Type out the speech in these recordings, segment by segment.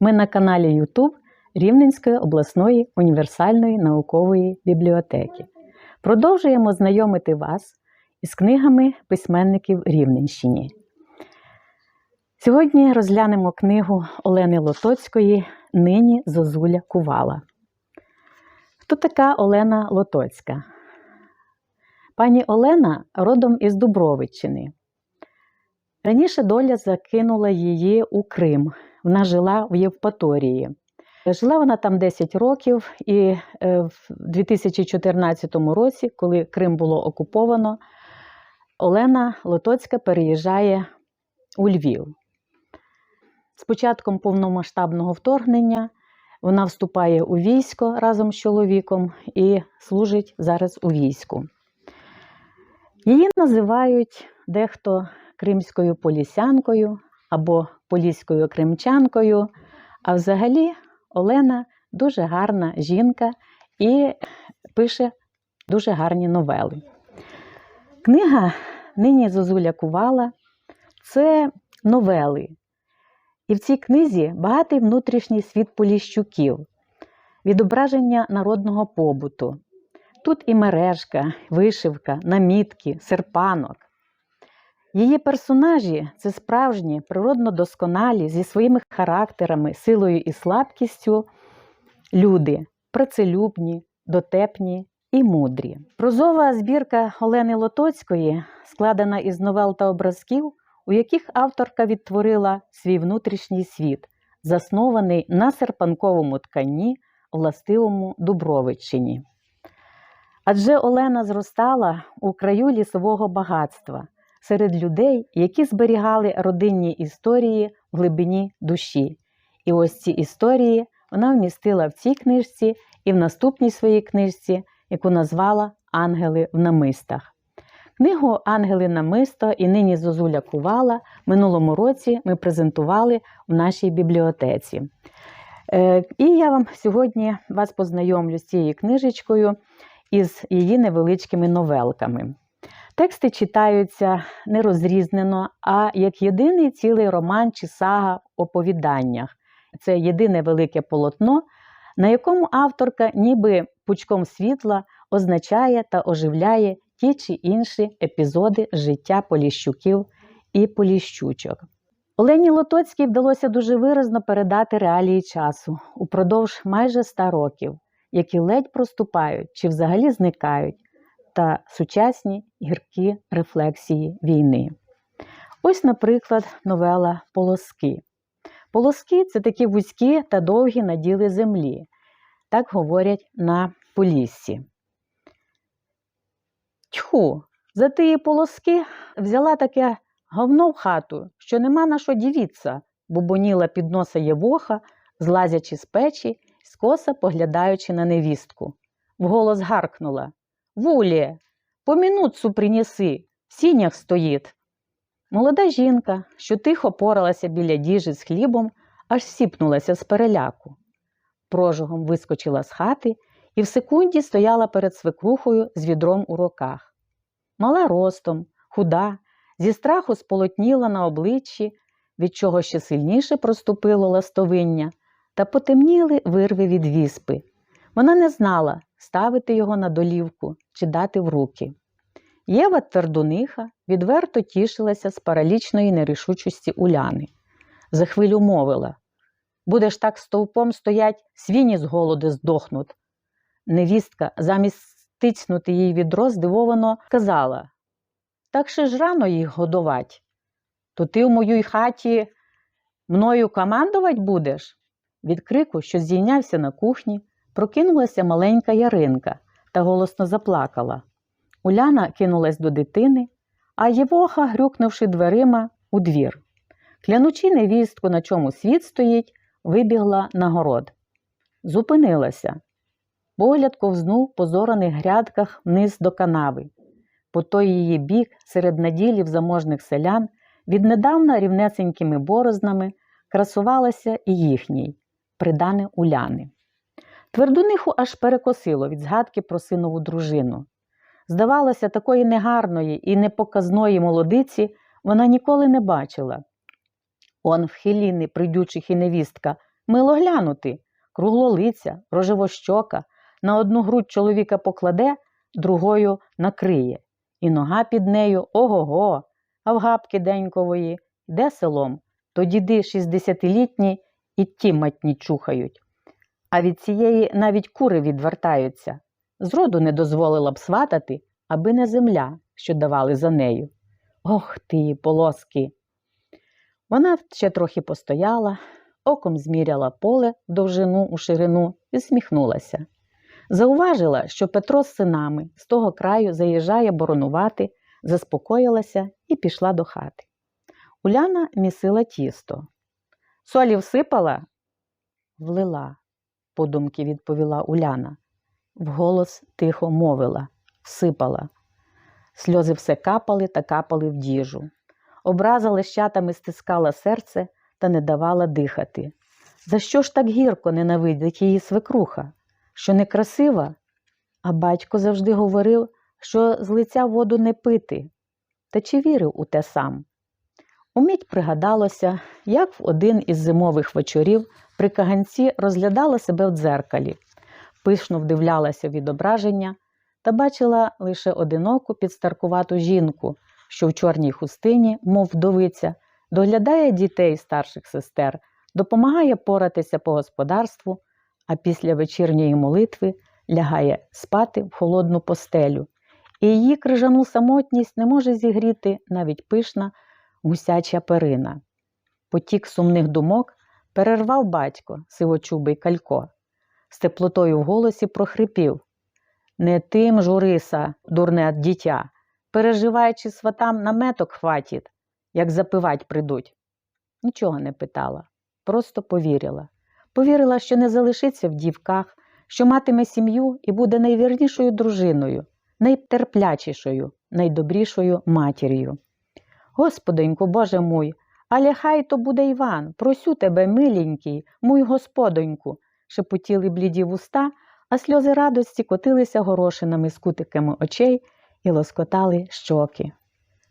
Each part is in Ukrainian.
Ми на каналі YouTube Рівненської обласної універсальної наукової бібліотеки. Продовжуємо знайомити вас із книгами письменників Рівненщині. Сьогодні розглянемо книгу Олени Лотоцької Нині Зозуля Кувала. Хто така Олена Лотоцька? Пані Олена родом із Дубровиччини. Раніше доля закинула її у Крим. Вона жила в Євпаторії. Жила вона там 10 років, і е, в 2014 році, коли Крим було окуповано, Олена Лотоцька переїжджає у Львів. З початком повномасштабного вторгнення вона вступає у військо разом з чоловіком і служить зараз у війську. Її називають дехто кримською полісянкою або поліською кримчанкою. А взагалі Олена дуже гарна жінка і пише дуже гарні новели. Книга Нині Зозуля Кувала це новели. І в цій книзі багатий внутрішній світ Поліщуків, відображення народного побуту. Тут і мережка, вишивка, намітки, серпанок. Її персонажі це справжні, природно досконалі, зі своїми характерами, силою і слабкістю люди, працелюбні, дотепні і мудрі. Прозова збірка Олени Лотоцької складена із новел та образків, у яких авторка відтворила свій внутрішній світ, заснований на серпанковому тканні, властивому Дубровиччині. Адже Олена зростала у краю лісового багатства серед людей, які зберігали родинні історії в глибині душі. І ось ці історії вона вмістила в цій книжці і в наступній своїй книжці, яку назвала Ангели в намистах. Книгу Ангели намисто і нині Зозуля Кувала минулому році ми презентували в нашій бібліотеці. Е, І я вам сьогодні вас познайомлю з цією книжечкою із її невеличкими новелками. Тексти читаються не розрізнено, а як єдиний цілий роман чи сага оповіданнях. Це єдине велике полотно, на якому авторка, ніби пучком світла, означає та оживляє ті чи інші епізоди життя поліщуків і поліщучок. Олені Лотоцькій вдалося дуже виразно передати реалії часу упродовж майже ста років, які ледь проступають чи взагалі зникають та сучасні гіркі рефлексії війни. Ось, наприклад, новела Полоски. Полоски це такі вузькі та довгі наділи землі, так говорять на Поліссі. Тьху, за тії полоски взяла таке говно в хату, що нема на що дівіться, бубоніла під носа Євоха, злазячи з печі, скоса поглядаючи на невістку. Вголос гаркнула Вулі, помінуцу принеси, в сінях стоїть. Молода жінка, що тихо поралася біля діжі з хлібом, аж сіпнулася з переляку. Прожогом вискочила з хати і в секунді стояла перед свекрухою з відром у руках. Мала ростом, худа, зі страху сполотніла на обличчі, від чого ще сильніше проступило ластовиння, та потемніли вирви від віспи. Вона не знала, ставити його на долівку чи дати в руки. Єва твердуниха відверто тішилася з паралічної нерішучості Уляни. За хвилю мовила Будеш так стовпом стоять, свіні з голоду здохнуть. Невістка, замість стицнути їй відро, здивовано казала Так ще ж рано їх годувать. То ти в моїй хаті мною командувати будеш? Від крику, що зійнявся на кухні, прокинулася маленька Яринка та голосно заплакала. Уляна кинулась до дитини, а Євоха, грюкнувши дверима, у двір. Клянучи невістку, на чому світ стоїть, вибігла на город. Зупинилася. Погляд ковзнув по зораних грядках вниз до канави. По той її бік, серед наділів заможних селян, віднедавна рівнесенькими борознами красувалася і їхній, придане Уляни. Твердуниху аж перекосило від згадки про синову дружину. Здавалося, такої негарної і непоказної молодиці вона ніколи не бачила. Он в хиліни придючих і невістка, мило глянути, круглолиця, рожевощока, на одну грудь чоловіка покладе, другою накриє, і нога під нею ого-го, а в гапки денькової йде селом, то діди шістдесятилітні і ті матні чухають. А від цієї навіть кури відвертаються. Зроду не дозволила б сватати, аби не земля, що давали за нею. Ох ти, полоски! Вона ще трохи постояла, оком зміряла поле в довжину у ширину і сміхнулася. Зауважила, що Петро з синами з того краю заїжджає боронувати, заспокоїлася і пішла до хати. Уляна місила тісто. Солі всипала? Влила, подумки відповіла Уляна. Вголос тихо мовила, всипала. Сльози все капали та капали в діжу. Образа лещатами стискала серце та не давала дихати. За що ж так гірко ненавидить її свекруха? Що некрасива? А батько завжди говорив, що з лиця воду не пити. Та чи вірив у те сам? Уміть пригадалося, як в один із зимових вечорів при каганці розглядала себе в дзеркалі, пишно вдивлялася відображення та бачила лише одиноку підстаркувату жінку, що в чорній хустині, мов вдовиця, доглядає дітей старших сестер, допомагає поратися по господарству, а після вечірньої молитви лягає спати в холодну постелю, і її крижану самотність не може зігріти навіть пишна гусяча перина. Потік сумних думок перервав батько, сивочубий калько. З теплотою в голосі прохрипів Не тим журиса, дурне дитя, переживаючи сватам наметок хватить, як запивать придуть. Нічого не питала, просто повірила. Повірила, що не залишиться в дівках, що матиме сім'ю і буде найвірнішою дружиною, найтерплячішою, найдобрішою матір'ю. Господоньку, Боже мой, але хай то буде Іван, просю тебе, миленький, мой господоньку, шепотіли бліді вуста, а сльози радості котилися горошинами з кутиками очей і лоскотали щоки.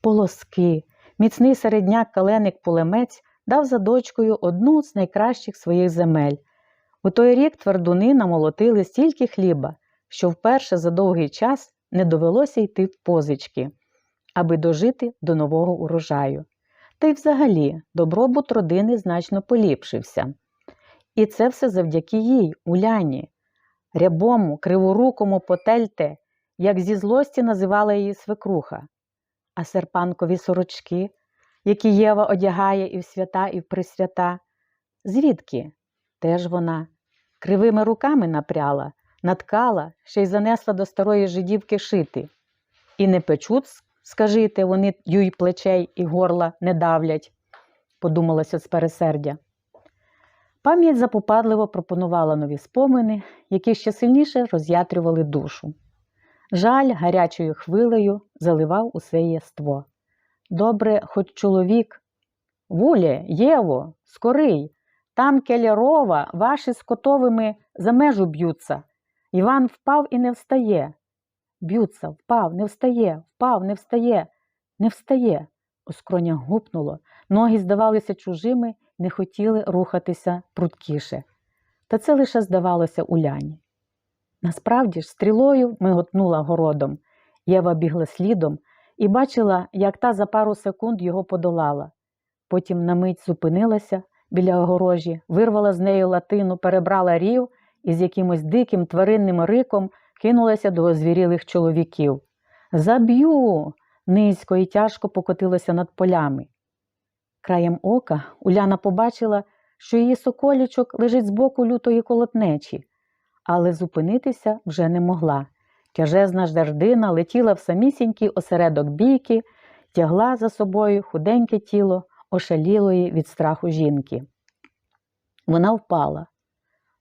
Полоски, міцний середняк каленик пулемець дав за дочкою одну з найкращих своїх земель. У той рік твердуни намолотили стільки хліба, що вперше за довгий час не довелося йти в позички, аби дожити до нового урожаю. Та й взагалі добробут родини значно поліпшився. І це все завдяки їй, Уляні, рябому, криворукому потельте, як зі злості називала її свекруха, а серпанкові сорочки, які Єва одягає і в свята, і в присвята. Звідки? Теж вона кривими руками напряла, наткала, ще й занесла до старої жидівки шити. І не печуть, скажите, вони юй плечей і горла не давлять, подумалося з пересердя. Пам'ять запопадливо пропонувала нові спомини, які ще сильніше роз'ятрювали душу. Жаль гарячою хвилею заливав усе єство. Добре, хоч чоловік. Вулє, Єво, скорий, там келярова, ваші з котовими за межу б'ються. Іван впав і не встає. Б'ються, впав, не встає, впав, не встає, не встає. У скронях гупнуло, ноги здавалися чужими, не хотіли рухатися пруткіше. Та це лише здавалося Уляні. Насправді ж, стрілою миготнула городом. Єва бігла слідом і бачила, як та за пару секунд його подолала. Потім на мить зупинилася біля огорожі, вирвала з нею латину, перебрала рів і з якимось диким тваринним риком кинулася до озвірілих чоловіків. Заб'ю. низько і тяжко покотилося над полями. Краєм ока Уляна побачила, що її соколічок лежить збоку лютої колотнечі, але зупинитися вже не могла. Тяжезна жердина летіла в самісінький осередок бійки, тягла за собою худеньке тіло ошалілої від страху жінки. Вона впала.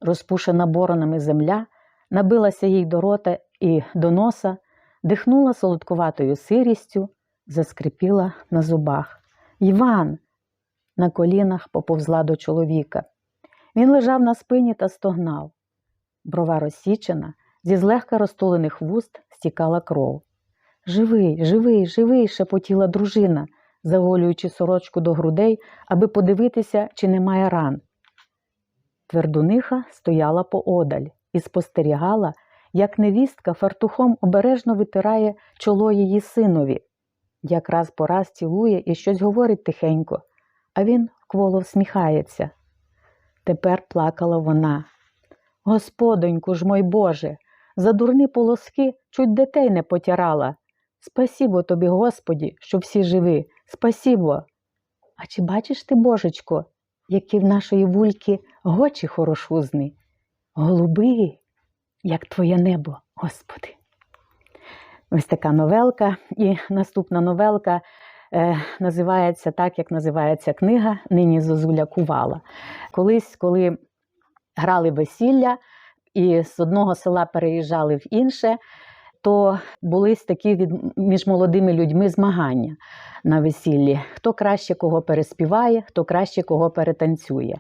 Розпушена боронами земля, набилася їй до рота і до носа, дихнула солодкуватою сирістю, заскрипіла на зубах. Іван! На колінах поповзла до чоловіка. Він лежав на спині та стогнав. Брова розсічена, зі злегка розтулених вуст стікала кров. Живий, живий, живий, шепотіла дружина, заголюючи сорочку до грудей, аби подивитися, чи немає ран. Твердуниха стояла поодаль і спостерігала, як невістка фартухом обережно витирає чоло її синові. Якраз по раз цілує і щось говорить тихенько, а він вкволо всміхається. Тепер плакала вона. Господоньку ж мой Боже, за дурні полоски чуть дітей не потярала. Спасібо тобі, Господі, що всі живі, спасібо. А чи бачиш ти, Божечко, які в нашої вульки гочі хорошузні, голуби, як твоє небо, Господи. Ось така новелка. І наступна новелка е, називається так, як називається книга Нині Зозуля Кувала. Колись, коли грали весілля і з одного села переїжджали в інше, то були такі від, між молодими людьми змагання на весіллі. Хто краще кого переспіває, хто краще кого перетанцює.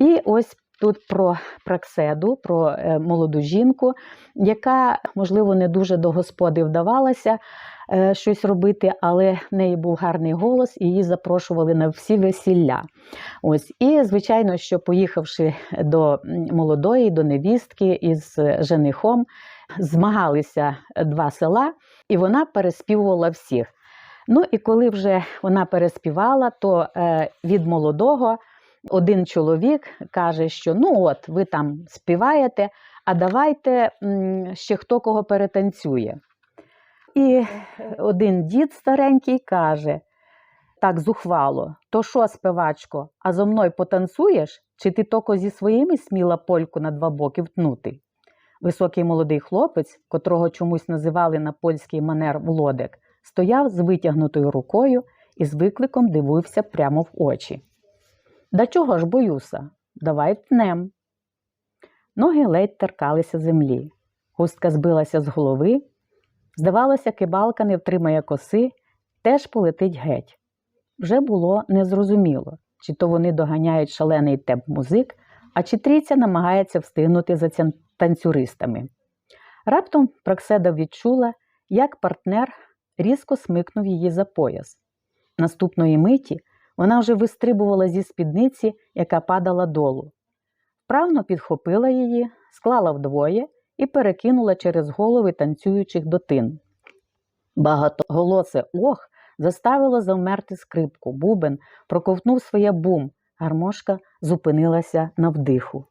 І ось тут про Пракседу, про е, молоду жінку, яка, можливо, не дуже до господи вдавалася е, щось робити, але в неї був гарний голос, і її запрошували на всі весілля. Ось. І, звичайно, що поїхавши до молодої, до невістки із женихом, змагалися два села, і вона переспівувала всіх. Ну і коли вже вона переспівала, то е, від молодого один чоловік каже, що ну от ви там співаєте, а давайте ще хто кого перетанцює. І один дід старенький каже: так зухвало, то що, співачко, а зо мною потанцюєш, чи ти токо зі своїми сміла польку на два боки втнути? Високий молодий хлопець, котрого чомусь називали на польський манер Володик, стояв з витягнутою рукою і з викликом дивився прямо в очі. Да чого ж боюся? Давай тнем. Ноги ледь теркалися землі. Хустка збилася з голови. Здавалося, кибалка не втримає коси, теж полетить геть. Вже було незрозуміло, чи то вони доганяють шалений темп музик, а чи трійця намагається встигнути за танцюристами. Раптом Прокседа відчула, як партнер різко смикнув її за пояс. Наступної миті вона вже вистрибувала зі спідниці, яка падала долу. Вправно підхопила її, склала вдвоє і перекинула через голови танцюючих дотин. Багатоголосе ох заставило завмерти скрипку. Бубен проковтнув своє бум. Гармошка зупинилася на вдиху.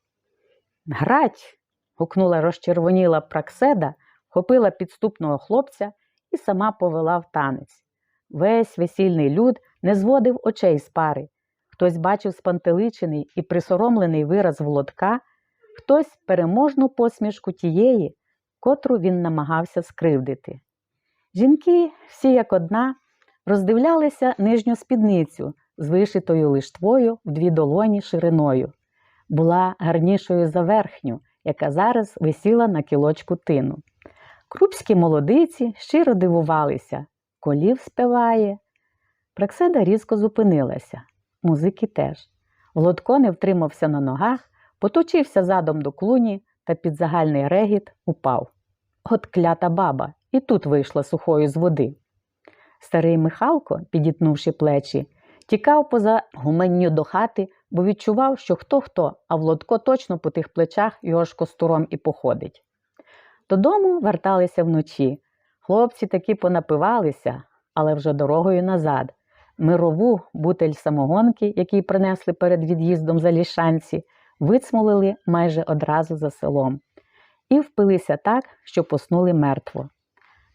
Грать. гукнула розчервоніла Пракседа, хопила підступного хлопця і сама повела в танець. Весь весільний люд не зводив очей з пари. Хтось бачив спантеличений і присоромлений вираз володка, хтось переможну посмішку тієї, котру він намагався скривдити. Жінки, всі як одна, роздивлялися нижню спідницю з вишитою лиштвою в дві долоні шириною. Була гарнішою за верхню, яка зараз висіла на кілочку тину. Крупські молодиці щиро дивувалися. Колів співає. Пракседа різко зупинилася. Музики теж. Володко не втримався на ногах, поточився задом до клуні та під загальний регіт упав. От клята баба, і тут вийшла сухою з води. Старий Михалко, підітнувши плечі, тікав поза гуменню до хати, бо відчував, що хто хто, а Володко точно по тих плечах його ж костуром і походить. Додому верталися вночі. Хлопці таки понапивалися, але вже дорогою назад. Мирову бутель самогонки, який принесли перед від'їздом за лішанці, вицмолили майже одразу за селом і впилися так, що поснули мертво.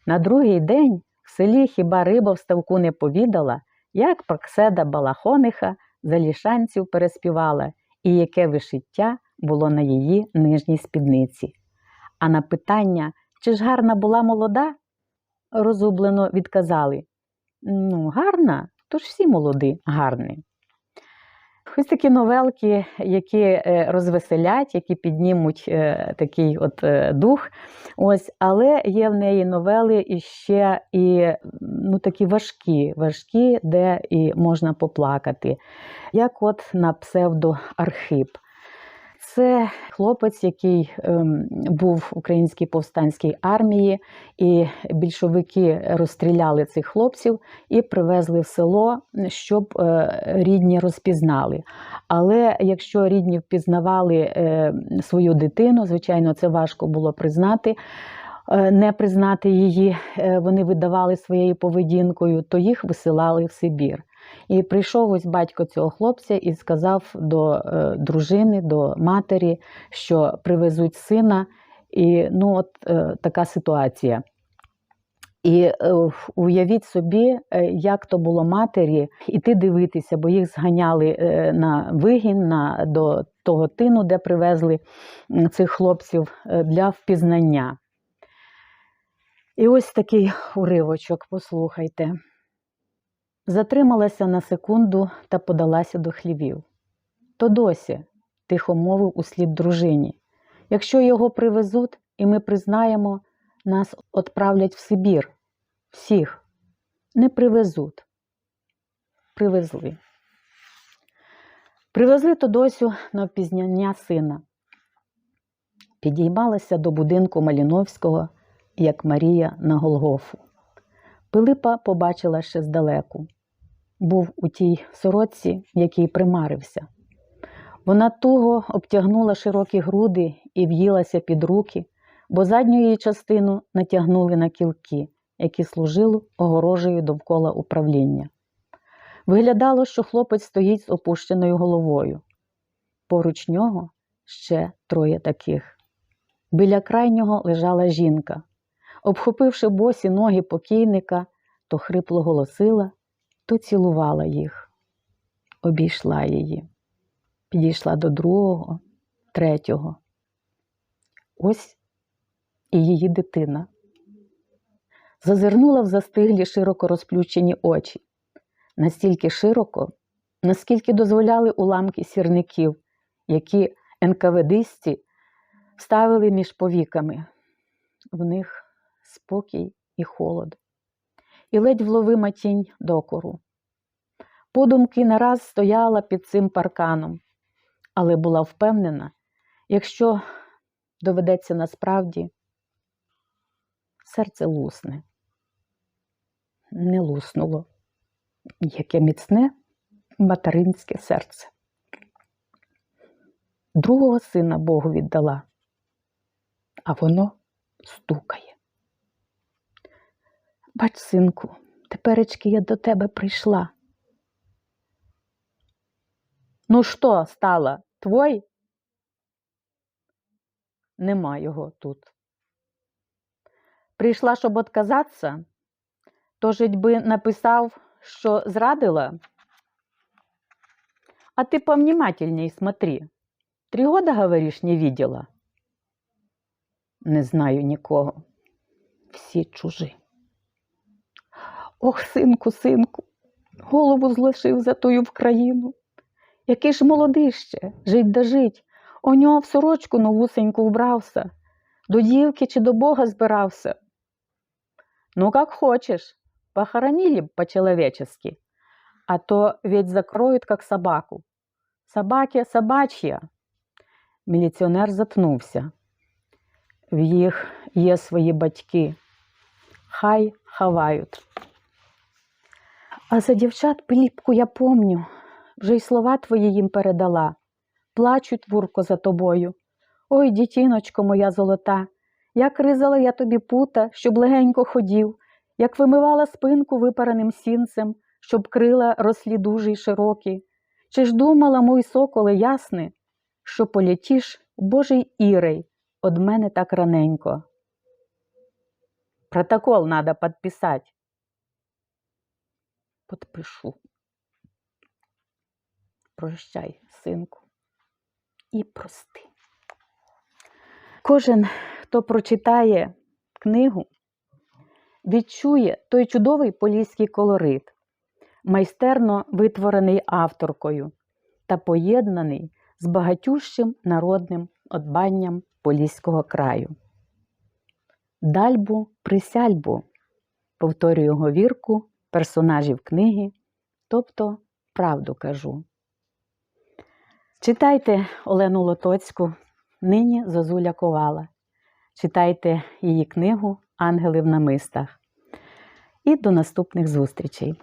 На другий день в селі хіба риба в ставку не повідала, як Прокседа Балахониха за лішанців переспівала і яке вишиття було на її нижній спідниці. А на питання, чи ж гарна була молода, розгублено відказали: Ну, гарна, то ж всі молоді гарні. Ось такі новелки, які е, розвеселять, які піднімуть е, такий от е, дух. Ось, але є в неї новели і ще і ну, такі важкі, важкі, де і можна поплакати. Як от на псевдо Архип. Це хлопець, який ем, був в українській повстанській армії, і більшовики розстріляли цих хлопців і привезли в село, щоб е, рідні розпізнали. Але якщо рідні впізнавали е, свою дитину, звичайно, це важко було признати. е, Не признати її, вони видавали своєю поведінкою, то їх висилали в Сибір. І прийшов ось батько цього хлопця і сказав до е, дружини, до матері, що привезуть сина. І ну, от е, така ситуація. І е, уявіть собі, як то було матері іти дивитися, бо їх зганяли на вигін, на, до того тину, де привезли цих хлопців для впізнання. І ось такий уривочок, послухайте. Затрималася на секунду та подалася до хлівів. То досі, тихо мовив услід дружині. Якщо його привезуть, і ми признаємо, нас отправлять в Сибір. Всіх. Не привезуть. Привезли. Привезли Тодосю на впізнання сина. Підіймалася до будинку Маліновського, як Марія на Голгофу. Пилипа побачила ще здалеку. Був у тій сорочці, в якій примарився. Вона туго обтягнула широкі груди і в'їлася під руки, бо задню її частину натягнули на кілки, які служили огорожею довкола управління. Виглядало, що хлопець стоїть з опущеною головою. Поруч нього ще троє таких. Біля крайнього лежала жінка. Обхопивши босі ноги покійника, то хрипло голосила, то цілувала їх. Обійшла її. Підійшла до другого, третього. Ось і її дитина. Зазирнула в застиглі широко розплющені очі, настільки широко, наскільки дозволяли уламки сірників, які НКВДисті ставили між повіками. В них спокій і холод, і ледь вловима тінь докору. Подумки нараз стояла під цим парканом, але була впевнена, якщо доведеться насправді, серце лусне. Не луснуло, яке міцне материнське серце. Другого сина Богу віддала, а воно стукає. Бач, синку, теперечки я до тебе прийшла. Ну що стала? Твой? Нема його тут. Прийшла, щоб отказатися, то жить би написав, що зрадила. А ты повнимательней смотри. Три года, говоришь, не видела? Не знаю нікого. Всі чужі. Ох, синку, синку, голову злишив за тою в країну. Який ж молодий ще, жить да жить. У нього в сорочку новусеньку вбрався. До дівки чи до Бога збирався. Ну, как хочешь, похоронили б по-человечески, а то ведь закроют, как собаку. Собаки собач'я. Міліціонер затнувся. В їх є свої батьки. Хай хавають. А за дівчат Пиліпку я помню, вже й слова твої їм передала. Плачуть, Вурко, за тобою. Ой, дітіночко моя золота, як ризала я тобі пута, щоб легенько ходів, як вимивала спинку випареним сінцем, щоб крила рослі дужі й широкі. Чи ж думала, мой соколе ясне, що полетіш Божий Ірей од мене так раненько? Протокол надо подписать. Подпишу. Прощай, синку, і прости. Кожен, хто прочитає книгу, відчує той чудовий поліський колорит, майстерно витворений авторкою та поєднаний з багатющим народним одбанням Поліського краю. Дальбу присяльбу, повторюю говірку персонажів книги, тобто правду кажу. Читайте Олену Лотоцьку, нині Зозуля Ковала. Читайте її книгу Ангели в намистах. І до наступних зустрічей!